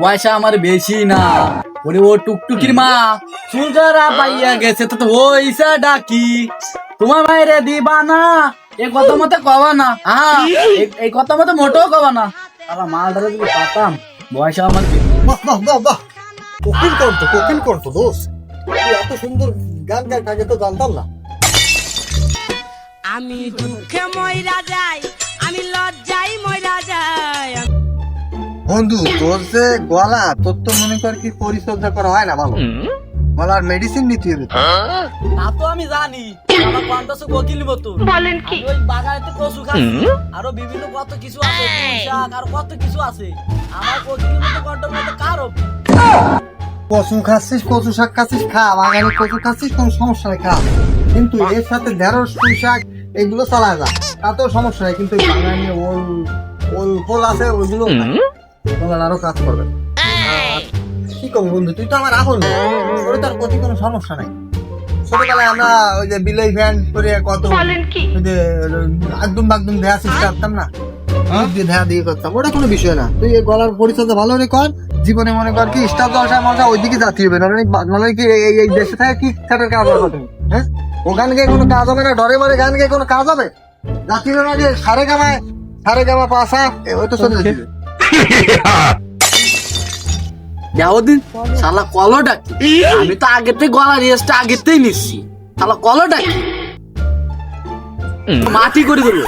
পয়সা আমার বেশি না। ওরে ও টুকটুকির মা চুলকারা পাইয়া গেছে তো ওইসা ডাকি। তোমার মায়েরে দিবা না এই কথা মতো কবা না। হ্যাঁ এই- কথা মতো মোটেও কবা না। আবার মালটারে যদি পাতাম পয়সা আমার বাহ বাহ বাহ বাহ। কোকিল কণ্ঠ কোকিল কণ্ঠ দোষ। এত সুন্দর গান আগে তো জানতাম না। আমি দুঃখে ময়রা যাই বন্ধু তোর যে গলা তোর তো মনে কর কি পরিচর্যা করা হয় না ভালো। গলার মেডিসিন নিতে হবে তা। তো আমি জানি আমার কণ্ঠস কোকিল মতো। বলেন কি? ওই বাগানেতে কচু খাচ্ছি। আরও বিভিন্ন কত কিছু আছে শাক আর কত কিছু আছে। আমার কোকিল মতো কণ্ঠ মতো কার কচু খাচ্ছিস কচু শাক খাচ্ছিস খা। বাগানে কচু খাচ্ছিস কোনো সমস্যা নেই খা। কিন্তু এর সাথে ঢেঁড়স পুঁই শাক এগুলো চালা যা তাতেও সমস্যা নেই কিন্তু বাগানে ওল ওল ফল আছে ওইগুলো। তোমার আরও কাজ করবে। কি কম বন্ধু? তুই তো আমার আপন। তোর তার প্রতি কোনো সমস্যা নাই। ছোটবেলায় আমরা ওই যে বিলই ভ্যান করে কত ওই যে একদম বাগদম দেয়া করতাম না? দুধ দিয়ে করতাম। ওটা কোনো বিষয় না। তুই এই গলার পরিচর্যা ভালো করে কর। জীবনে মনে কর কি স্টাফ জলসা মজা ওইদিকে যাতে হবে নাহলে নাহলে কি এই- দেশে থাকে কি সেটার কাজ হবে হ্যাঁ? ও গান গেয়ে কোনো কাজ হবে না? ডরে মরে গান গেয়ে কোনো কাজ হবে? জাতীয় না যে সারে গামায়। সারে গামা পাশা। ওই তো চলে যাও দিন শালা কলো ডাকি আমি তো আগেতে গলা রেস্টটা আগেতেই নিচ্ছি। শালা কলো ডাকি মাটি করে দেবো